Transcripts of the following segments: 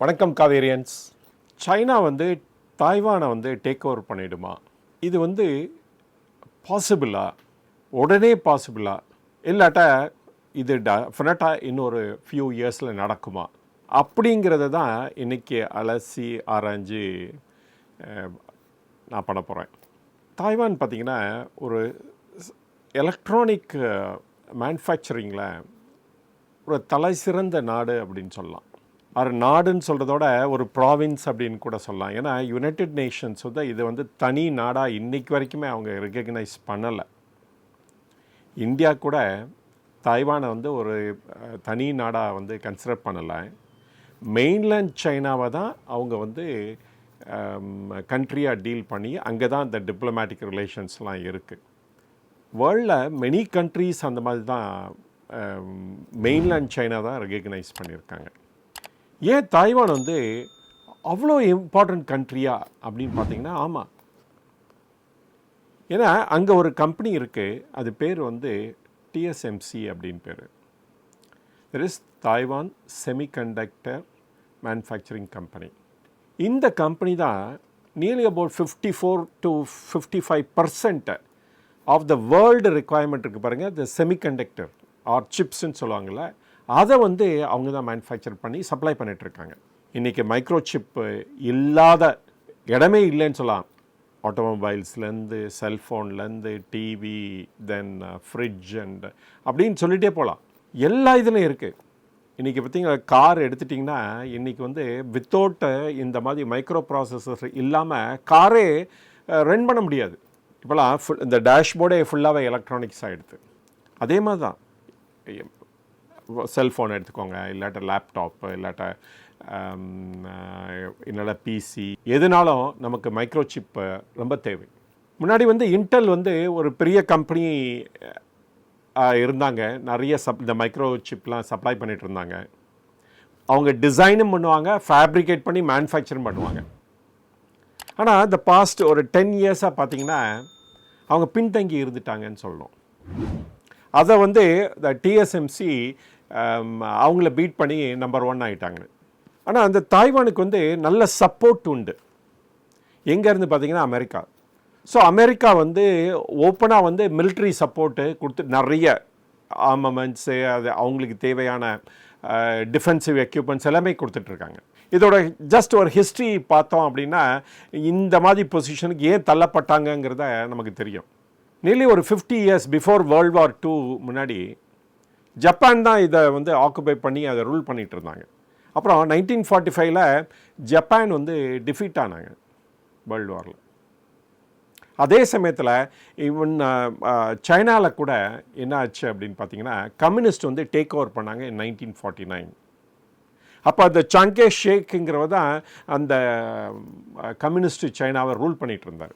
வணக்கம் காவேரியன்ஸ். சைனா வந்து தாய்வானை வந்து டேக் ஓவர் பண்ணிடுமா? இது வந்து பாசிபிளா உடனே பாசிபிளா இல்லாட்டா இது டெஃபினட்டாக இன்னொரு ஃபியூ இயர்ஸில் நடக்குமா? அப்படிங்கிறத தான் இன்றைக்கி அலசி ஆராய்ஞ்சு நான் பண்ண போகிறேன் தாய்வான் பார்த்திங்கன்னா ஒரு எலக்ட்ரானிக் மேனுஃபேக்சரிங்கில் ஒரு தலை சிறந்த நாடு அப்படின்னு சொல்லலாம். ஆர் நாடுன்னு சொல்கிறதோட ஒரு ப்ராவின்ஸ் அப்படின்னு கூட சொல்லலாம். ஏன்னா யுனைடெட் நேஷன்ஸ் வந்து இது வந்து தனி நாடாக இன்றைக்கு வரைக்குமே அவங்க ரெக்கக்னைஸ் பண்ணலை. இந்தியா கூட தாய்வானை வந்து ஒரு தனி நாடாக வந்து கன்சிடர் பண்ணலை. மெயின்லேண்ட் சைனாவை தான் அவங்க வந்து கண்ட்ரியாக டீல் பண்ணி அங்கே தான் இந்த டிப்ளமேட்டிக் ரிலேஷன்ஸ்லாம் இருக்குது வேர்ல்டில் மெனி கண்ட்ரீஸ் அந்த மாதிரி தான் மெயின்லேண்ட் சைனா தான் ரெகக்னைஸ் பண்ணியிருக்காங்க. ஏன் தாய்வான் வந்து அவ்வளோ இம்பார்ட்டண்ட் கண்ட்ரியா அப்படின்னு பார்த்தீங்கன்னா ஆமாம் ஏன்னா அங்கே ஒரு கம்பெனி இருக்குது அது பேர் வந்து டிஎஸ்எம்சி அப்படின்னு பேர். There is Taiwan semiconductor manufacturing company இந்த கம்பெனி தான் nearly about fifty four to fifty five percent of the world requirement இருக்குது பாருங்கள் த செமிகண்டக்டர் ஆர் சிப்ஸ்ன்னு சொல்லுவாங்கள்ல அதை வந்து அவங்க தான் மேனுஃபேக்சர் பண்ணி சப்ளை பண்ணிகிட்ருக்காங்க இன்றைக்கி மைக்ரோசிப்பு இல்லாத இடமே இல்லைன்னு சொல்லலாம். ஆட்டோமொபைல்ஸ்லேருந்து செல்ஃபோன்லேருந்து டிவி தென் ஃப்ரிட்ஜ் அண்ட் அப்படின்னு சொல்லிகிட்டே போகலாம். எல்லா இதுலையும் இருக்குது இன்றைக்கி பார்த்தீங்கன்னா கார் எடுத்துட்டிங்கன்னா இன்றைக்கி வந்து வித்தவுட் இந்த மாதிரி மைக்ரோ ப்ராசஸர் இல்லாமல் காரே ரன் பண்ண முடியாது. இப்போலாம் ஃபுல் இந்த டேஷ்போர்டே ஃபுல்லாகவே எலக்ட்ரானிக்ஸ் ஆகிடுது அதே மாதிரி தான். செல்ஃபோன் எடுத்துக்கோங்க இல்லாட்ட லேப்டாப்பு இல்லாட்ட um, என்னோட பிசி எதுனாலும் நமக்கு மைக்ரோ சிப் ரொம்ப தேவை. முன்னாடி வந்து இன்டெல் வந்து ஒரு பெரிய கம்பெனி இருந்தாங்க. நிறைய சப் இந்த மைக்ரோ சிப்லாம் சப்ளை பண்ணிட்டு இருந்தாங்க. அவங்க டிசைனும் பண்ணுவாங்க ஃபேப்ரிகேட் பண்ணி மேனுஃபேக்சரும் பண்ணுவாங்க. ஆனால் இந்த பாஸ்ட் ஒரு டென் இயர்ஸாக பார்த்தீங்கன்னா அவங்க பின்தங்கி இருந்துட்டாங்கன்னு சொல்லணும். அதை வந்து இந்த டிஎஸ்எம்சி அவங்கள பீட் பண்ணி நம்பர் ஒன் ஆகிட்டாங்க ஆனால் அந்த தாய்வானுக்கு வந்து நல்ல சப்போர்ட் உண்டு. எங்கேருந்து பார்த்தீங்கன்னா அமெரிக்கா. ஸோ அமெரிக்கா வந்து ஓப்பனாக வந்து மிலிட்ரி சப்போர்ட்டு கொடுத்து நிறைய ஆர்மமெண்ட்ஸு அது அவங்களுக்கு தேவையான டிஃபென்சிவ் எக்யூப்மெண்ட்ஸ் எல்லாமே கொடுத்துட்ருக்காங்க இதோட ஜஸ்ட் ஒரு ஹிஸ்ட்ரி பார்த்தோம் அப்படின்னா இந்த மாதிரி பொசிஷனுக்கு ஏன் தள்ளப்பட்டாங்கங்கிறத நமக்கு தெரியும். நியர்லி ஒரு fifty years before world war two முன்னாடி ஜப்பான் தான் இதை வந்து ஆக்குபை பண்ணி அதை ரூல் பண்ணிகிட்டு இருந்தாங்க. அப்புறம் நைன்டீன் ஃபார்ட்டி ஃபைவ்ல ஜப்பான் வந்து டிஃபீட் ஆனாங்க வேர்ல்டு வாரில் அதே சமயத்தில் ஈவன் சைனாவில் கூட என்ன ஆச்சு அப்படின்னு பார்த்தீங்கன்னா கம்யூனிஸ்ட் வந்து டேக் ஓவர் பண்ணாங்க நைன்டீன் ஃபார்ட்டி நைன் அப்போ அந்த சங்கே ஷேக்குங்கிறவ தான் அந்த கம்யூனிஸ்ட் சைனாவை ரூல் பண்ணிகிட்டு இருந்தார்.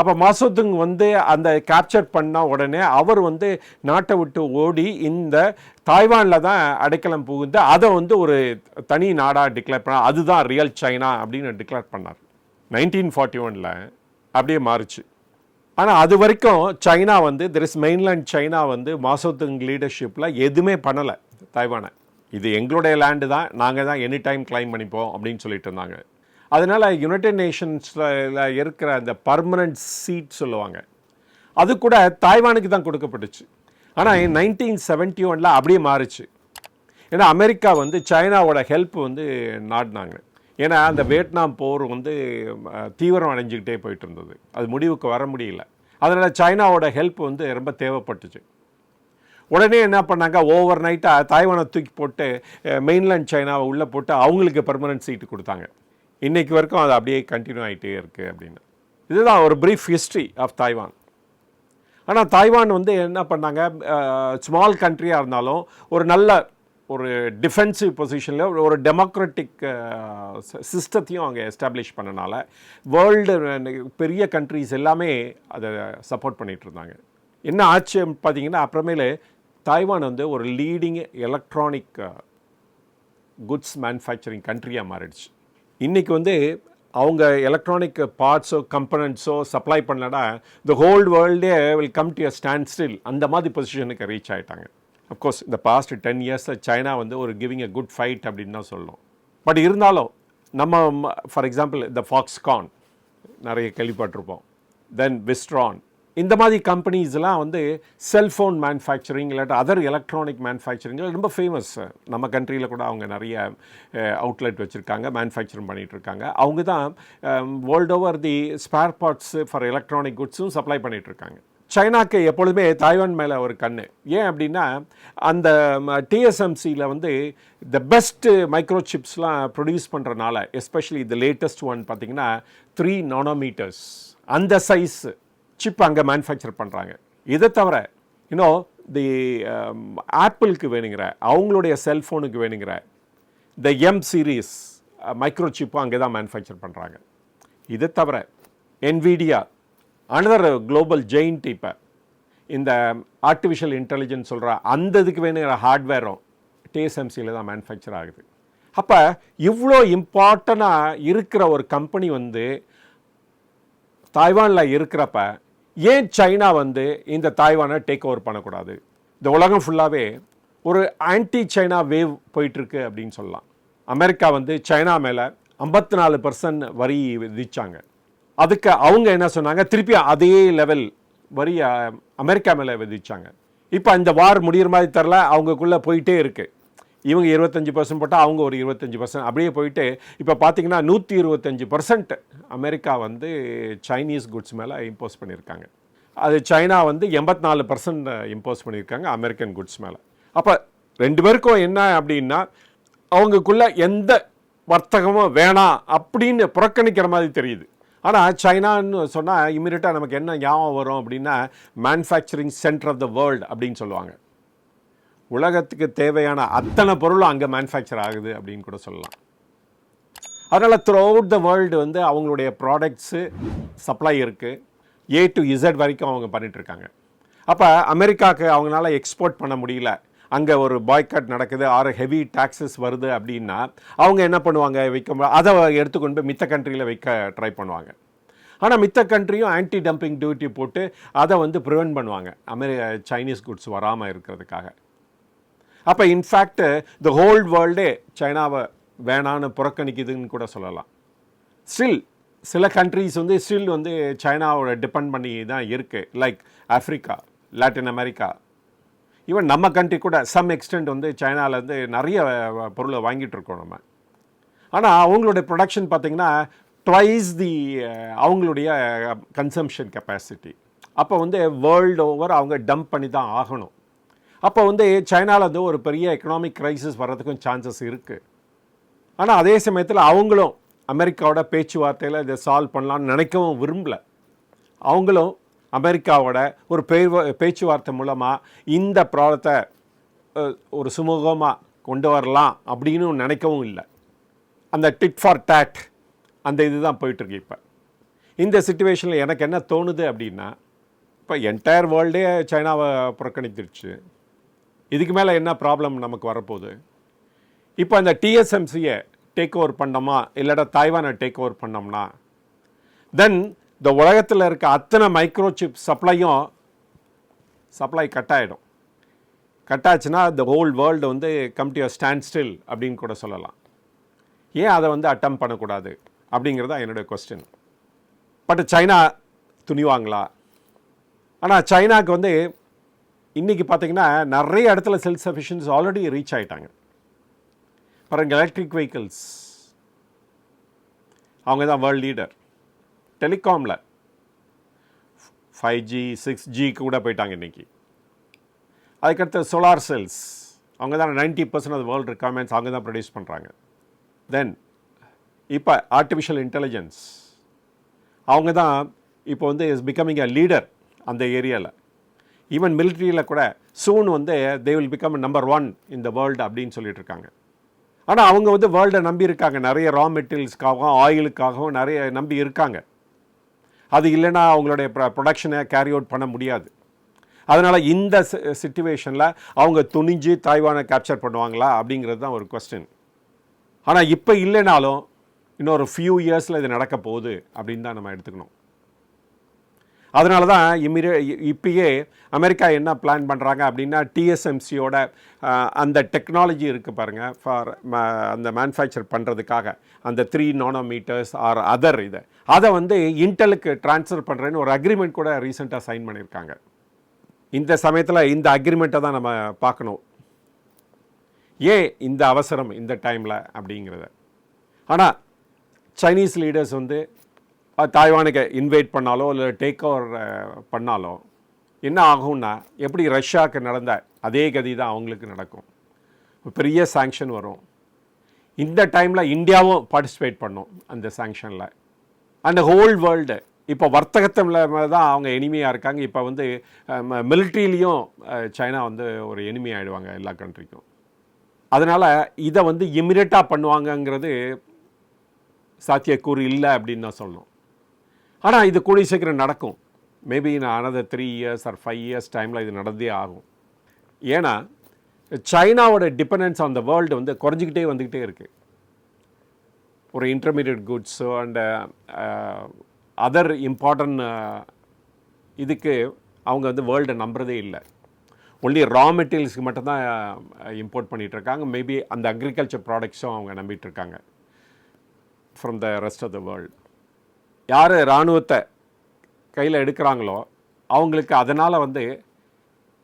அப்போ மாசத்துங் வந்து அந்த கேப்சர் பண்ண உடனே அவர் வந்து நாட்டை விட்டு ஓடி இந்த தாய்வானில் தான் அடைக்கலம் புகுந்து அதை வந்து ஒரு தனி நாடாக டிக்ளேர் பண்ணார் அதுதான் ரியல் சைனா அப்படின்னு டிக்ளேர் பண்ணார். நைன்டீன் ஃபார்ட்டி ஒனில் அப்படியே மாறுச்சு. ஆனால் அது வரைக்கும் சைனா வந்து தெர் இஸ் மெயின்லேண்ட் சைனா வந்து மாசோத்துங் லீடர்ஷிப்பில் எதுவுமே பண்ணலை தாய்வானை. இது எங்களுடைய லேண்டு தான் நாங்கள் தான் எனி டைம் கிளைம் பண்ணிப்போம் அப்படின்னு சொல்லிட்டு இருந்தாங்க. அதனால் யுனைடெட் நேஷன்ஸில் இருக்கிற அந்த பர்மனன்ட் சீட் சொல்லுவாங்க. அது கூட தாய்வானுக்கு தான் கொடுக்கப்பட்டுச்சு. ஆனால் நைன்டீன் செவன்ட்டி ஒனில் அப்படியே மாறுச்சு. ஏன்னா அமெரிக்கா வந்து சைனாவோட ஹெல்ப் வந்து நாடினாங்க. ஏன்னா அந்த வியட்நாம் போர் வந்து தீவிரம் அடைஞ்சிக்கிட்டே போயிட்டு இருந்தது. அது முடிவுக்கு வர முடியல. அதனால் சைனாவோட ஹெல்ப் வந்து ரொம்ப தேவைப்பட்டுச்சு. உடனே என்ன பண்ணாங்க? ஓவர் நைட்டாக தாய்வானை தூக்கி போட்டு மெயின்லேண்ட் சைனாவை உள்ளே போட்டு அவங்களுக்கு பெர்மனன்ட் சீட்டு கொடுத்தாங்க. இன்றைக்கு வரைக்கும் அது அப்படியே கண்டினியூ ஆகிட்டே இருக்குது அப்படின்னு. இதுதான் ஒரு ப்ரீஃப் ஹிஸ்ட்ரி ஆஃப் தாய்வான் ஆனால் தாய்வான் வந்து என்ன பண்ணாங்க? ஸ்மால் கண்ட்ரியாக இருந்தாலும் ஒரு நல்ல ஒரு டிஃபென்சிவ் பொசிஷனில் ஒரு டெமோக்ராட்டிக் சிஸ்டத்தையும் அவங்க எஸ்டாப்ளிஷ் பண்ணனால வேர்ல்டு பெரிய கண்ட்ரிஸ் எல்லாமே அதை சப்போர்ட் பண்ணிகிட்டு இருந்தாங்க. என்ன ஆச்சு பார்த்தீங்கன்னா அப்புறமேலு தாய்வான் வந்து ஒரு லீடிங் எலக்ட்ரானிக் குட்ஸ் மேனுஃபேக்சரிங் கண்ட்ரியாக மாறிடுச்சு. இன்றைக்கி வந்து அவங்க எலக்ட்ரானிக் பார்ட்ஸோ கம்பனண்ட்ஸோ சப்ளை பண்ணலனா the whole வேர்ல்டே will come to a standstill அந்த மாதிரி பொசிஷனுக்கு ரீச் ஆகிட்டாங்க அஃப்கோர்ஸ் இந்த பாஸ்ட் டென் இயர்ஸில் சைனா வந்து ஒரு கிவிங் அ குட் ஃபைட் அப்படின்னு தான் சொல்லணும். பட் இருந்தாலும் நம்ம ஃபார் எக்ஸாம்பிள் இந்த ஃபாக்ஸ்கான் நிறைய கேள்விப்பட்டிருப்போம். தென் விஸ்ட்ரான் இந்த மாதிரி கம்பெனிஸ்லாம் வந்து செல்ஃபோன் மேனுஃபேக்சரிங் இல்லாட்டி அதர் எலக்ட்ரானிக் மேனுஃபேக்சரிங் ரொம்ப ஃபேமஸ் நம்ம கண்ட்ரியில் கூட அவங்க நிறைய அவுட்லெட் வச்சுருக்காங்க மேனுஃபேக்சரிங் பண்ணிகிட்ருக்காங்க அவங்க தான் world over the spare parts for electronic குட்ஸும் supply பண்ணிகிட்டு இருக்காங்க. சைனாக்கு எப்பொழுதுமே தாய்வான் மேலே ஒரு கண் ஏன் அப்படின்னா அந்த டிஎஸ்எம்சியில் வந்து த பெஸ்ட்டு மைக்ரோ சிப்ஸ்லாம் ப்ரொடியூஸ் பண்ணுறனால எஸ்பெஷலி த லேட்டஸ்ட் ஒன் பார்த்திங்கன்னா த்ரீ நானோமீட்டர்ஸ் அந்த சைஸு சிப் அங்கே மேனுஃபேக்சர் பண்ணுறாங்க இதை தவிர இன்னும் தி ஆப்பிளுக்கு வேணுங்கிற அவங்களுடைய செல்ஃபோனுக்கு வேணுங்கிற த எம் சீரீஸ் மைக்ரோ சிப்பும் அங்கே தான் மேனுஃபேக்சர் பண்ணுறாங்க இதை தவிர என்விடியா அனதர் குளோபல் ஜெயின்ட் இப்போ இந்த ஆர்டிஃபிஷியல் இன்டெலிஜென்ஸ் சொல்கிற அந்த இதுக்கு வேணுங்கிற ஹார்ட்வேரும் டிஎஸ்எம்சியில் தான் மேனுஃபேக்சர் ஆகுது. அப்போ இவ்வளோ இம்பார்ட்டண்ட்டாக இருக்கிற ஒரு கம்பெனி வந்து தாய்வானில் இருக்கிறப்ப ஏன் சைனா வந்து இந்த தாய்வானை டேக் ஓவர் பண்ணக்கூடாது? இந்த உலகம் ஃபுல்லாகவே ஒரு ஆன்டி சைனா வேவ் போயிட்டுருக்கு அப்படின்னு சொல்லலாம். அமெரிக்கா வந்து சைனா மேலே ஐம்பத்தி நாலு பர்சன்ட் வரி விதிச்சாங்க. அதுக்கு அவங்க என்ன சொன்னாங்க? திருப்பி அதே லெவல் வரி அமெரிக்கா மேலே விதிச்சாங்க. இப்போ இந்த வார் முடியிற மாதிரி தெரில அவங்களுக்குள்ளே போயிட்டே இருக்குது இவங்க இருபத்தஞ்சி பர்சன்ட் போட்டால் அவங்க ஒரு இருபத்தஞ்சி பர்சன்ட் அப்படியே போயிட்டு இப்போ பார்த்தீங்கன்னா நூற்றி இருபத்தஞ்சி பர்சன்ட் அமெரிக்கா வந்து சைனீஸ் குட்ஸ் மேலே இம்போஸ் பண்ணியிருக்காங்க அது சைனா வந்து எண்பத்தி நாலு பர்சன்ட் இம்போஸ் பண்ணியிருக்காங்க அமெரிக்கன் குட்ஸ் மேலே. அப்போ ரெண்டு பேருக்கும் என்ன அப்படின்னா அவங்களுக்குள்ள எந்த வர்த்தகமும் வேணாம் அப்படின்னு புறக்கணிக்கிற மாதிரி தெரியுது. ஆனால் சைனான்னு சொன்னால் இமீடியட்டாக நமக்கு என்ன ஞாபகம் வரும் அப்படின்னா manufacturing centre of the world அப்படின்னு சொல்லுவாங்க. உலகத்துக்கு தேவையான அத்தனை பொருளும் அங்கே மேனுஃபேக்சர் ஆகுது அப்படின்னு கூட சொல்லலாம். அதனால் த்ரூ அவுட் த வேர்ல்டு வந்து அவங்களுடைய ப்ராடக்ட்ஸு சப்ளை இருக்குது ஏ டு இசட் வரைக்கும் அவங்க பண்ணிகிட்ருக்காங்க அப்போ அமெரிக்காவுக்கு அவங்களால எக்ஸ்போர்ட் பண்ண முடியல. அங்கே ஒரு பாய்காட் நடக்குது ஆறு ஹெவி டாக்ஸஸ் வருது அப்படின்னா அவங்க என்ன பண்ணுவாங்க? வைக்க அதை எடுத்துக்கொண்டு மித்த கண்ட்ரியில் வைக்க ட்ரை பண்ணுவாங்க. ஆனால் மித்த கண்ட்ரியும் ஆன்டி டம்பிங் டியூட்டி போட்டு அதை வந்து ப்ரிவென்ட் பண்ணுவாங்க. அமெரி சைனீஸ் குட்ஸ் வராமல் இருக்கிறதுக்காக. அப்போ இன்ஃபேக்ட் த ஹோல் வேர்ல்டே சைனாவை வேணான்னு புறக்கணிக்குதுன்னு கூட சொல்லலாம். ஸ்டில் சில கண்ட்ரீஸ் வந்து ஸ்டில் வந்து சைனாவோட டிபெண்ட் பண்ணி தான் இருக்குது like Africa Latin America even நம்ம கண்ட்ரி கூட சம் எக்ஸ்டெண்ட் வந்து சைனாலேருந்து நிறைய பொருளை வாங்கிட்டு இருக்கோம் நம்ம. ஆனால் அவங்களுடைய ப்ரொடக்ஷன் பார்த்திங்கன்னா ட்வைஸ் தி அவங்களுடைய கன்சம்ஷன் கெப்பாசிட்டி அப்போ வந்து வேர்ல்டு ஓவர் அவங்க டம்ப் பண்ணி தான் ஆகணும். அப்போ வந்து சைனாவில் வந்து ஒரு பெரிய எக்கனாமிக் க்ரைசிஸ் வர்றதுக்கும் சான்சஸ் இருக்குது ஆனால் அதே சமயத்தில் அவங்களும் அமெரிக்காவோட பேச்சுவார்த்தையில் இதை சால்வ் பண்ணலாம்னு நினைக்கவும் விரும்பல. அவங்களும் அமெரிக்காவோட ஒரு பே பேச்சுவார்த்தை மூலமாக இந்த ப்ராடத்தை ஒரு சுமூகமாக கொண்டு வரலாம் அப்படின்னு நினைக்கவும் இல்லை. அந்த டிட் ஃபார் டேட் அந்த இது தான் போயிட்டுருக்கு இப்போ. இந்த சுச்சுவேஷனில் எனக்கு என்ன தோணுது அப்படின்னா இப்போ என்டையர் வேர்ல்டே சைனாவை புறக்கணித்துருச்சு இதுக்கு மேலே என்ன ப்ராப்ளம் நமக்கு வரப்போகுது? இப்போ அந்த டிஎஸ்எம்சியை டேக் ஓவர் பண்ணோமா? இல்லாட்டா தாய்வானை டேக் ஓவர் பண்ணோம்னா? தென் இந்த உலகத்தில் இருக்க அத்தனை மைக்ரோசிப் சப்ளையும் சப்ளை கட் ஆகிடும் கட் ஆச்சுன்னா இந்த ஹோல் வேர்ல்டு வந்து கம் டு ஸ்டாண்ட் ஸ்டில் அப்படின்னு கூட சொல்லலாம். ஏன் அதை வந்து அட்டம் பண்ணக்கூடாது? அப்படிங்கிறது தான் என்னுடைய கொஸ்டின் பட் சைனா துணிவாங்களா? ஆனால் சைனாவுக்கு வந்து இன்றைக்கி பார்த்தீங்கன்னா நிறைய இடத்துல செல்ஃப் சஃபிஷியன்ஸ் ஆல்ரெடி ரீச் ஆகிட்டாங்க பாருங்க எலக்ட்ரிக் வெஹிக்கிள்ஸ் அவங்க தான் வேர்ல்ட் லீடர் டெலிகாமில் ஃபைவ் ஜி சிக்ஸ் ஜிக்கு கூட போயிட்டாங்க இன்றைக்கி அதுக்கடுத்து சோலார் செல்ஸ் அவங்க தான் ninety percent of world requirements அவங்க தான் ப்ரொடியூஸ் பண்ணுறாங்க தென் இப்போ ஆர்டிஃபிஷியல் இன்டெலிஜென்ஸ் அவங்க தான் இப்போ வந்து இஸ் பிகமிங் அ லீடர் அந்த ஏரியாவில் ஈவன் மிலிட்ரியில் கூட சூன் வந்து they will become number one இந்த வேர்ல்டு அப்படின்னு சொல்லிட்டு இருக்காங்க. ஆனால் அவங்க வந்து வேர்ல்டை நம்பி இருக்காங்க. நிறைய ரா மெட்டீரியல்ஸ்க்காகவும் ஆயிலுக்காகவும் நிறைய நம்பி இருக்காங்க. அது இல்லைன்னா அவங்களுடைய ப்ரொடக்ஷனை கேரி அவுட் பண்ண முடியாது. அதனால் இந்த சுச்சுவேஷனில் அவங்க துணிஞ்சு தாய்வானை கேப்சர் பண்ணுவாங்களா அப்படிங்கிறது தான் ஒரு கொஸ்டின் ஆனால் இப்போ இல்லைனாலும் இன்னொரு ஃபியூ இயர்ஸில் இது நடக்க போகுது அப்படின்னு தான் நம்ம எடுத்துக்கணும். அதனால தான் இம்மிடிய இப்பயே அமெரிக்கா என்ன பிளான் பண்ணுறாங்க அப்படின்னா டிஎஸ்எம்சியோட அந்த டெக்னாலஜி இருக்குது பாருங்கள் ஃபார் அந்த மேனுஃபேக்சர் பண்ணுறதுக்காக அந்த த்ரீ நானோமீட்டர்ஸ் ஆர் அதர் இதை. அதை வந்து இன்டெலுக்கு ட்ரான்ஸ்ஃபர் பண்ணுறேன்னு ஒரு அக்ரிமெண்ட் கூட ரீசெண்டாக சைன் பண்ணியிருக்காங்க. இந்த சமயத்தில் இந்த அக்ரிமெண்ட்டை தான் நம்ம பார்க்கணும். ஏன் இந்த அவசரம் இந்த டைமில் அப்படிங்கிறத? ஆனால் சைனீஸ் லீடர்ஸ் வந்து தாய்வானுக்கு இன்வைட் பண்ணாலோ இல்லை டேக் ஓவர் பண்ணாலோ என்ன ஆகும்னா எப்படி ரஷ்யாவுக்கு நடந்த அதே கதி தான் அவங்களுக்கு நடக்கும். பெரிய சாங்ஷன் வரும். இந்த டைமில் இந்தியாவும் பார்ட்டிசிபேட் பண்ணும் அந்த சாங்ஷனில் அந்த ஹோல் வேர்ல்டு இப்போ வர்த்தகத்தில் தான் அவங்க எனிமையாக இருக்காங்க. இப்போ வந்து மிலிட்ரிலையும் சைனா வந்து ஒரு எனிமி ஆகிடுவாங்க எல்லா கண்ட்ரிக்கும் அதனால் இதை வந்து இமிடியட்டாக பண்ணுவாங்கங்கிறது சாத்தியக்கூறு இல்லை அப்படின்னு தான் சொல்லணும். ஆனால் இது கூடிய சீக்கிரம் நடக்கும். மேபி நான் another three years or five years டைமில் இது நடந்தே ஆகும். ஏன்னா சைனாவோட டிபெண்டன்ஸ் ஆன் த வேர்ல்டு வந்து குறைஞ்சிக்கிட்டே வந்துக்கிட்டே இருக்குது ஒரு இன்டர்மீடியட் குட்ஸோ அண்ட் அதர் இம்பார்ட்டன்ட் இதுக்கு அவங்க வந்து வேர்ல்டை நம்புறதே இல்லை. ஒன்லி ரா மெட்டீரியல்ஸ்க்கு மட்டும்தான் இம்போர்ட் uh, பண்ணிகிட்ருக்காங்க இருக்காங்க. மேபி அந்த அக்ரிகல்ச்சர் ப்ராடக்ட்ஸும் அவங்க நம்பிட்டு இருக்காங்க. From the rest of the world யார் இராணுவத்தை கையில் எடுக்கிறாங்களோ அவங்களுக்கு அதனால் வந்து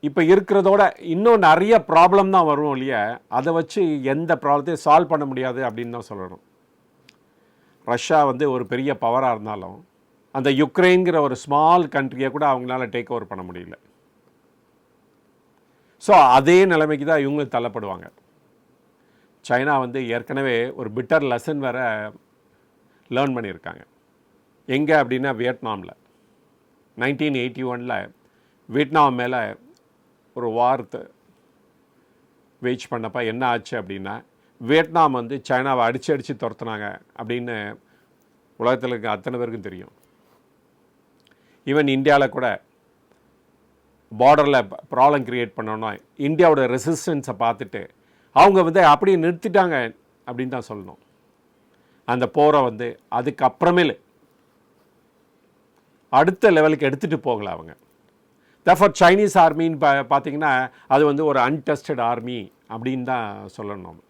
இப்போ இருக்கிறதோட இன்னும் நிறைய ப்ராப்ளம் தான் வரும் இல்லையா அதை வச்சு எந்த ப்ராப்ளத்தையும் சால்வ் பண்ண முடியாது அப்படின்னு தான் சொல்லணும். ரஷ்யா வந்து ஒரு பெரிய பவராக இருந்தாலும் அந்த யுக்ரைன்கிற ஒரு ஸ்மால் கண்ட்ரியை கூட அவங்களால டேக் ஓவர் பண்ண முடியல. ஸோ அதே நிலைமைக்கு தான் இவங்களும் தள்ளப்படுவாங்க. சைனா வந்து ஏற்கனவே ஒரு பிட்டர் லெசன் வேற லேர்ன் பண்ணியிருக்காங்க. எங்கே அப்படின்னா வியட்நாமில். நைன்டீன் எயிட்டி ஒனில் வியட்நாம் மேலே ஒரு வார்த்தை வெயிட் பண்ணப்போ என்ன ஆச்சு அப்படின்னா வியட்நாம் வந்து சைனாவை அடித்து அடித்து துரத்துனாங்க அப்படின்னு உலகத்தில் இருக்க அத்தனை பேருக்கும் தெரியும். ஈவன் இந்தியாவில் கூட பார்டரில் ப்ராப்ளம் க்ரியேட் பண்ணோன்னா இந்தியாவோட ரெசிஸ்டன்ஸை பார்த்துட்டு அவங்க வந்து அப்படியே நிறுத்திட்டாங்க அப்படின்னு தான் சொல்லணும். அந்த போரை வந்து அதுக்கப்புறமேலு அடுத்த லெவலுக்கு எடுத்துகிட்டு போகல அவங்க. தஃபார் சைனீஸ் ஆர்மின்னு பா பார்த்தீங்கன்னா அது வந்து ஒரு அன்டெஸ்டட் ஆர்மி அப்படின்னு தான் சொல்லணும்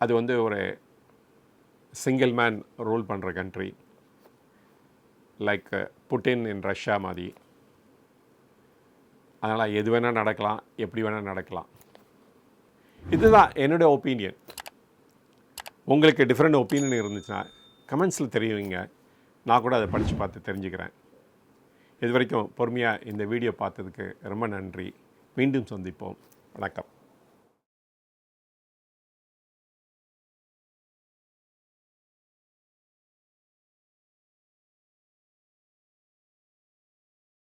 அது வந்து ஒரு சிங்கிள் மேன் ரூல் பண்ணுற country like Putin in Russia மாதிரி. அதனால் எது வேணால் நடக்கலாம் எப்படி வேணால் நடக்கலாம். இதுதான் என்னுடைய ஒப்பீனியன் உங்களுக்கு டிஃப்ரெண்ட் ஒப்பீனியன் இருந்துச்சுன்னா கமெண்ட்ஸில் தெரியுவீங்க நான் கூட அதை படித்து பார்த்து தெரிஞ்சுக்கிறேன். இது வரைக்கும் பொறுமையாக இந்த வீடியோ பார்த்ததுக்கு ரொம்ப நன்றி. மீண்டும் சந்திப்போம். வணக்கம்.